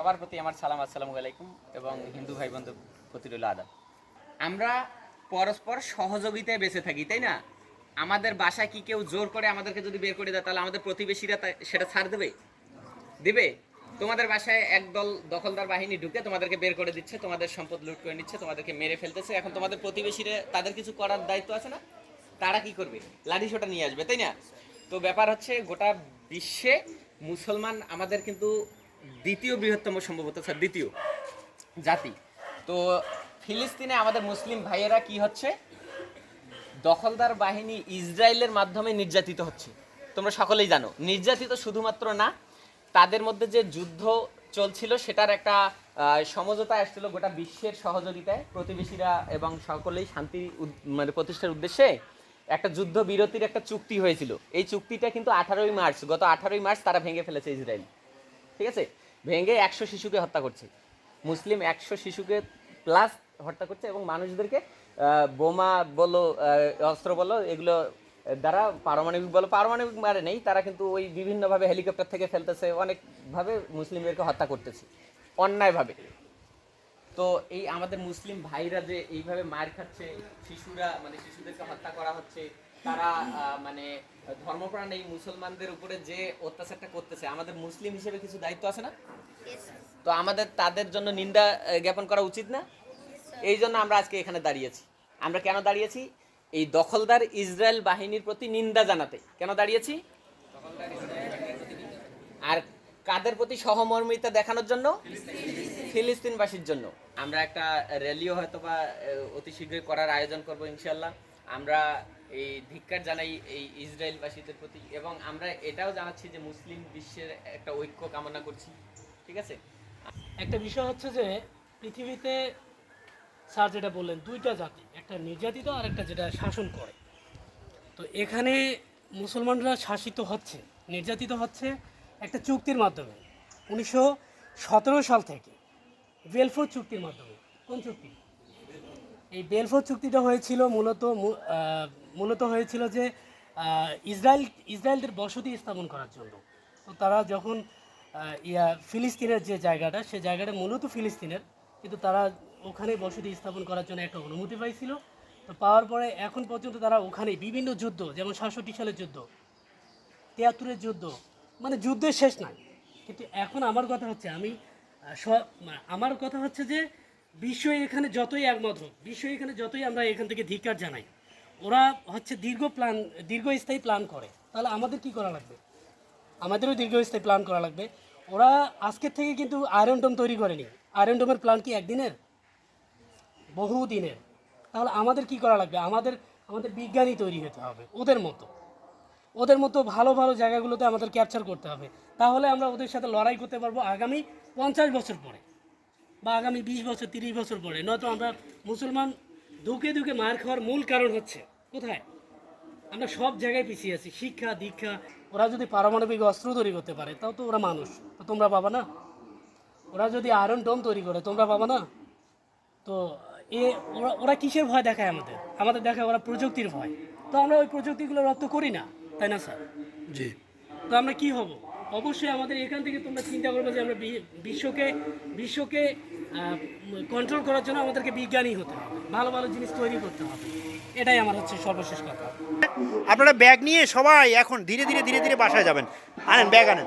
সবার প্রতি আমার সালাম, আসসালামু আলাইকুম এবং হিন্দু ভাই বন্ধু প্রতি আদাব। আমরা পরস্পর সহযোগিতায় বেঁচে থাকি, তাই না? আমাদের বাসায় কি কেউ জোর করে আমাদেরকে যদি বের করে দেয়, তাহলে আমাদের প্রতিবেশীরা সেটা ছাড় দেবে? দিবে? তোমাদের বাসায় একদল দখলদার বাহিনী ঢুকে তোমাদেরকে বের করে দিচ্ছে, তোমাদের সম্পদ লুট করে নিচ্ছে, তোমাদেরকে মেরে ফেলতেছে। এখন তোমাদের প্রতিবেশীরা, তাদের কিছু করার দায়িত্ব আছে না? তারা কি করবে? লাঠি সোটা নিয়ে আসবে, তাই না? তো ব্যাপার হচ্ছে, গোটা বিশ্বে মুসলমান আমাদের কিন্তু দ্বিতীয় বৃহত্তম সম্ভবত, স্যার, দ্বিতীয় জাতি। তো ফিলিস্তিনে আমাদের মুসলিম ভাইয়েরা কি হচ্ছে? দখলদার বাহিনী ইসরায়েলের মাধ্যমে নির্যাতিত হচ্ছে। তোমরা সকলেই জানো, নির্যাতিত শুধুমাত্র না, তাদের মধ্যে যে যুদ্ধ চলছিল সেটার একটা সমঝোতা আসছিল গোটা বিশ্বের সহযোগিতায়। প্রতিবেশীরা এবং সকলেই শান্তি মানে প্রতিষ্ঠার উদ্দেশ্যে একটা যুদ্ধ বিরতির একটা চুক্তি হয়েছিল। এই চুক্তিটা কিন্তু আঠারোই মার্চ, গত আঠারোই মার্চ তারা ভেঙে ফেলেছে ইসরায়েল। ঠিক আছে? ভেঙে একশো শিশুকে হত্যা করছে। মুসলিম একশো শিশুকে প্লাস হত্যা করছে এবং মানুষদেরকে বোমা বলো অস্ত্র বলো, এগুলো দ্বারা পারমাণবিক বলো, পারমাণবিক মারে নেই, তারা কিন্তু ওই বিভিন্নভাবে হেলিকপ্টার থেকে ফেলতেছে, অনেকভাবে মুসলিমদেরকে হত্যা করতেছে, অন্যায়ভাবে। তো এই আমাদের মুসলিম ভাইরা যে এইভাবে মার খাচ্ছে, শিশুরা মানে শিশুদেরকে হত্যা করা হচ্ছে তারা মানে ধর্মপ্রাণ এই মুসলমানদের উপরে যে অত্যাচারটা করতেছে আমাদের মুসলিম হিসেবে কিছু দায়িত্ব আছে না? তো আমাদের তাদের জন্য নিন্দা জ্ঞাপন করা উচিত না? এই জন্য আমরা আজকে এখানে দাঁড়িয়েছি। আমরা কেন দাঁড়িয়েছি? এই দখলদার ইসরায়েল বাহিনীর প্রতি নিন্দা জানাতে। কেন দাঁড়িয়েছি? আর কাদের প্রতি সহমর্মিতা দেখানোর জন্য? ফিলিস্তিনবাসীর জন্য। আমরা একটা র্যালিও হয়তো বা অতি শীঘ্রই করার আয়োজন করব ইনশাল্লাহ আমরা এই ধিক্কার জানাই এই ইসরায়েলবাসীদের প্রতি এবং আমরা এটাও জানাচ্ছি যে মুসলিম বিশ্বের একটা ঐক্য কামনা করছি। ঠিক আছে? একটা বিষয় হচ্ছে যে পৃথিবীতে স্যার যেটা বললেন, দুইটা জাতি, একটা নির্যাতিত আর একটা যেটা শাসন করে। তো এখানে মুসলমানরা শাসিত হচ্ছে, নির্যাতিত হচ্ছে একটা চুক্তির মাধ্যমে। উনিশশো সতেরো সাল থেকে বেলফোর চুক্তির মাধ্যমে। কোন চুক্তি? এই বেলফোর চুক্তিটা হয়েছিল মূলত মূলত হয়েছিল যে ইসরায়েল, ইসরায়েলদের বসতি স্থাপন করার জন্য। তো তারা যখন ইয়া, ফিলিস্তিনের যে জায়গাটা, সে জায়গাটা মূলত ফিলিস্তিনের, কিন্তু তারা ওখানে বসতি স্থাপন করার জন্য একটা অনুমতি পাইছিল। তো পাওয়ার পরে এখন পর্যন্ত তারা ওখানে বিভিন্ন যুদ্ধ, যেমন সাতষট্টি সালের যুদ্ধ, তিয়াত্তরের যুদ্ধ মানে যুদ্ধের শেষ নাই। কিন্তু এখন আমার কথা হচ্ছে, আমি আমার কথা হচ্ছে যে বিশ্ব এখানে যতই একমত হোক বিশ্ব এখানে যতই আমরা এখান থেকে ধিকার জানাই ওরা হচ্ছে দীর্ঘ প্ল্যান দীর্ঘস্থায়ী প্ল্যান করে। তাহলে আমাদের কি করা লাগবে? আমাদেরও দীর্ঘস্থায়ী প্ল্যান করা লাগবে। ওরা আজকের থেকে কিন্তু আয়রন ডোম তৈরি করেনি। আয়রন ডোমের প্ল্যান কি একদিনের? বহু দিনের তাহলে আমাদের কি করা লাগবে? আমাদের আমাদের বিজ্ঞানী তৈরি হতে হবে, ওদের মতো। ওদের মতো ভালো ভালো জায়গাগুলোতে আমাদের ক্যাপচার করতে হবে। তাহলে আমরা ওদের সাথে লড়াই করতে পারব আগামী পঞ্চাশ বছর পরে বা আগামী বিশ বছর, তিরিশ বছর পরে। নয়তো আমরা মুসলমান দুকে দুকে মার খাওয়ার মূল কারণ হচ্ছে কোথায়? আমরা সব জায়গায় পিছিয়ে আছি শিক্ষা দীক্ষা ওরা যদি পারমাণবিক অস্ত্র তৈরি করতে পারে তাও তো ওরা মানুষ তো তোমরা পাবা না? ওরা যদি আয়রন ডোম তৈরি করে তোমরা পাবা না? তো এ ওরা ওরা কিসের ভয় দেখায় আমাদের? আমাদের দেখায় ওরা প্রযুক্তির ভয়। তো আমরা ওই প্রযুক্তিগুলো রপ্ত করি না তাই না স্যার? জি। তো আমরা কি হব? অবশ্যই আমাদের এখান থেকে তোমরা চিন্তা করবে যে আমরা বিশ্বকে বিশ্বকে কন্ট্রোল করার জন্য আমাদেরকে বিজ্ঞানী হতে হবে, ভালো ভালো জিনিস তৈরি করতে হবে। এটাই আমার হচ্ছে সর্বশেষ কথা। আপনারা ব্যাগ নিয়ে সবাই এখন ধীরে ধীরে ধীরে ধীরে বাসায় যাবেন। আনেন, ব্যাগ আনেন।